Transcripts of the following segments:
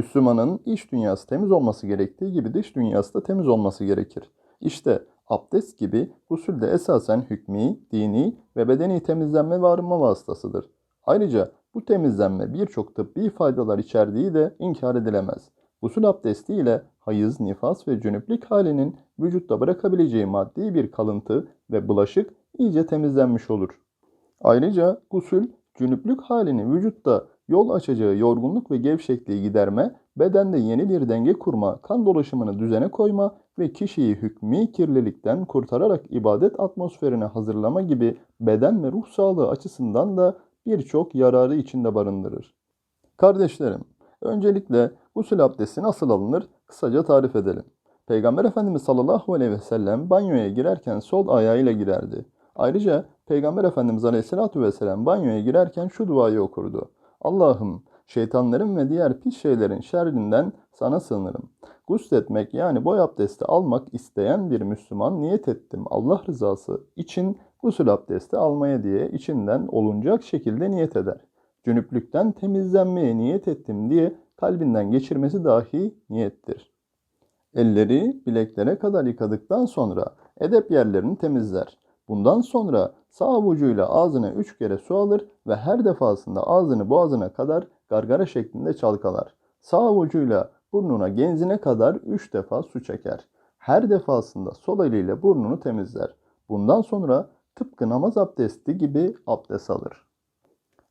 Müslümanın iç dünyası temiz olması gerektiği gibi dış dünyası da temiz olması gerekir. İşte abdest gibi gusül de esasen hükmü, dini ve bedeni temizlenme ve arınma vasıtasıdır. Ayrıca bu temizlenme birçok tıbbi faydalar içerdiği de inkar edilemez. Gusül abdesti ile hayız, nifas ve cünüplük halinin vücutta bırakabileceği maddi bir kalıntı ve bulaşık iyice temizlenmiş olur. Ayrıca gusül, cünüplük halini vücutta yol açacağı yorgunluk ve gevşekliği giderme, bedende yeni bir denge kurma, kan dolaşımını düzene koyma ve kişiyi hükmü kirlilikten kurtararak ibadet atmosferine hazırlama gibi beden ve ruh sağlığı açısından da birçok yararı içinde barındırır. Kardeşlerim, öncelikle gusül abdesti nasıl alınır kısaca tarif edelim. Peygamber Efendimiz sallallahu aleyhi ve sellem banyoya girerken sol ayağıyla girerdi. Ayrıca Peygamber Efendimiz aleyhissalatu vesselam banyoya girerken şu duayı okurdu. Allah'ım şeytanların ve diğer pis şeylerin şerrinden sana sığınırım. Gusletmek yani boy abdesti almak isteyen bir Müslüman niyet ettim Allah rızası için gusül abdesti almaya diye içinden olunacak şekilde niyet eder. Cünüplükten temizlenmeye niyet ettim diye kalbinden geçirmesi dahi niyettir. Elleri bileklere kadar yıkadıktan sonra edep yerlerini temizler. Bundan sonra sağ avucuyla ağzına üç kere su alır ve her defasında ağzını boğazına kadar gargara şeklinde çalkalar. Sağ avucuyla burnuna genzine kadar üç defa su çeker. Her defasında sol eliyle burnunu temizler. Bundan sonra tıpkı namaz abdesti gibi abdest alır.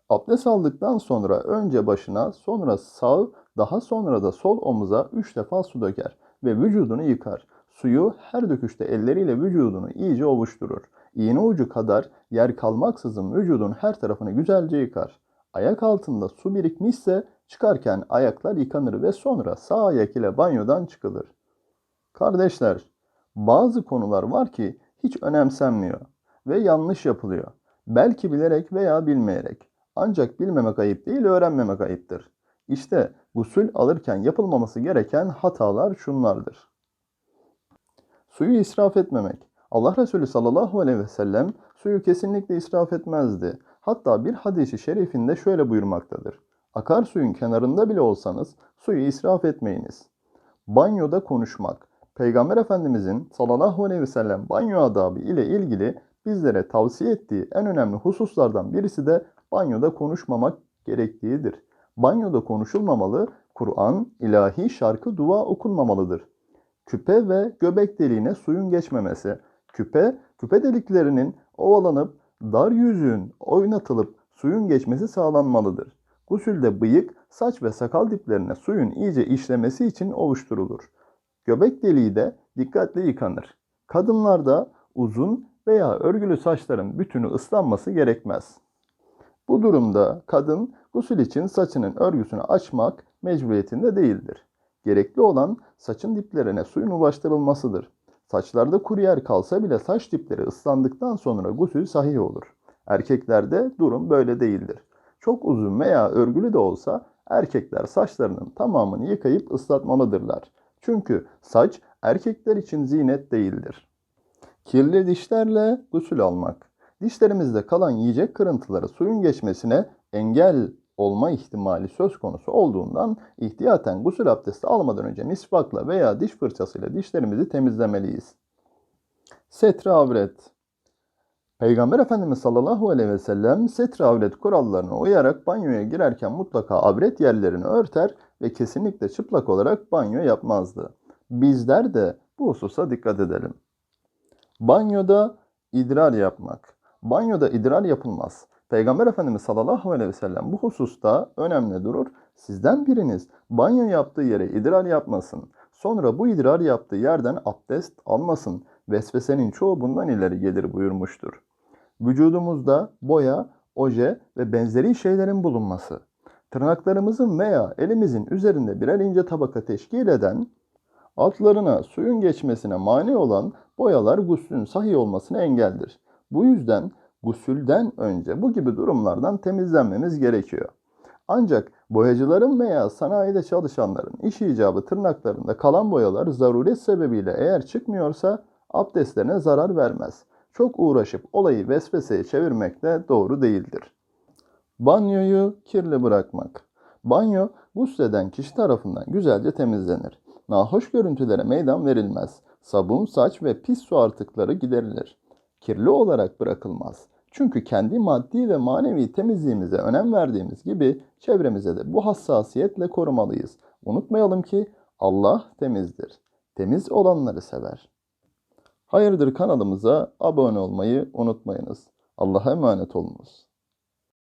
Abdest aldıktan sonra önce başına, sonra sağ, daha sonra da sol omuza üç defa su döker ve vücudunu yıkar. Suyu her döküşte elleriyle vücudunu iyice ovuşturur. İğne ucu kadar yer kalmaksızın vücudun her tarafını güzelce yıkar. Ayak altında su birikmişse çıkarken ayaklar yıkanır ve sonra sağ ayak ile banyodan çıkılır. Kardeşler, bazı konular var ki hiç önemsenmiyor ve yanlış yapılıyor. Belki bilerek veya bilmeyerek. Ancak bilmemek ayıp değil, öğrenmemek ayıptır. İşte gusül alırken yapılmaması gereken hatalar şunlardır. Suyu israf etmemek. Allah Resulü sallallahu aleyhi ve sellem suyu kesinlikle israf etmezdi. Hatta bir hadisi şerifinde şöyle buyurmaktadır. Akarsuyun kenarında bile olsanız suyu israf etmeyiniz. Banyoda konuşmak. Peygamber Efendimizin sallallahu aleyhi ve sellem banyo adabı ile ilgili bizlere tavsiye ettiği en önemli hususlardan birisi de banyoda konuşmamak gerektiğidir. Banyoda konuşulmamalı, Kur'an, ilahi şarkı, dua okunmamalıdır. Küpe ve göbek deliğine suyun geçmemesi. Küpe, küpe deliklerinin ovalanıp dar yüzüğün oynatılıp suyun geçmesi sağlanmalıdır. Gusülde bıyık, saç ve sakal diplerine suyun iyice işlemesi için oluşturulur. Göbek deliği de dikkatle yıkanır. Kadınlarda uzun veya örgülü saçların bütünü ıslanması gerekmez. Bu durumda kadın gusül için saçının örgüsünü açmak mecburiyetinde değildir. Gerekli olan saçın diplerine suyun ulaştırılmasıdır. Saçlarda kuru yer kalsa bile saç dipleri ıslandıktan sonra gusül sahih olur. Erkeklerde durum böyle değildir. Çok uzun veya örgülü de olsa erkekler saçlarının tamamını yıkayıp ıslatmalıdırlar. Çünkü saç erkekler için zinet değildir. Kirli dişlerle gusül almak. Dişlerimizde kalan yiyecek kırıntıları suyun geçmesine engel olma ihtimali söz konusu olduğundan ihtiyaten gusül abdesti almadan önce misvakla veya diş fırçasıyla dişlerimizi temizlemeliyiz. Setre avret Peygamber Efendimiz sallallahu aleyhi ve sellem setre avret kurallarına uyarak banyoya girerken mutlaka avret yerlerini örter ve kesinlikle çıplak olarak banyo yapmazdı. Bizler de bu hususa dikkat edelim. Banyoda idrar yapmak. Banyoda idrar yapılmaz. Peygamber Efendimiz sallallahu aleyhi ve sellem bu hususta önemli durur. Sizden biriniz banyo yaptığı yere idrar yapmasın. Sonra bu idrar yaptığı yerden abdest almasın. Vesvesenin çoğu bundan ileri gelir buyurmuştur. Vücudumuzda boya, oje ve benzeri şeylerin bulunması. Tırnaklarımızın veya elimizin üzerinde birer ince tabaka teşkil eden, altlarına suyun geçmesine mani olan boyalar guslün sahih olmasına engeldir. Bu yüzden gusülden önce bu gibi durumlardan temizlenmemiz gerekiyor. Ancak boyacıların veya sanayide çalışanların iş icabı tırnaklarında kalan boyalar zaruret sebebiyle eğer çıkmıyorsa abdestlerine zarar vermez. Çok uğraşıp olayı vesveseye çevirmek de doğru değildir. Banyoyu kirli bırakmak. Banyo gusleden kişi tarafından güzelce temizlenir. Nahoş görüntülere meydan verilmez. Sabun, saç ve pis su artıkları giderilir. Kirli olarak bırakılmaz. Çünkü kendi maddi ve manevi temizliğimize önem verdiğimiz gibi çevremize de bu hassasiyetle korumalıyız. Unutmayalım ki Allah temizdir. Temiz olanları sever. Hayırdır kanalımıza abone olmayı unutmayınız. Allah'a emanet olunuz.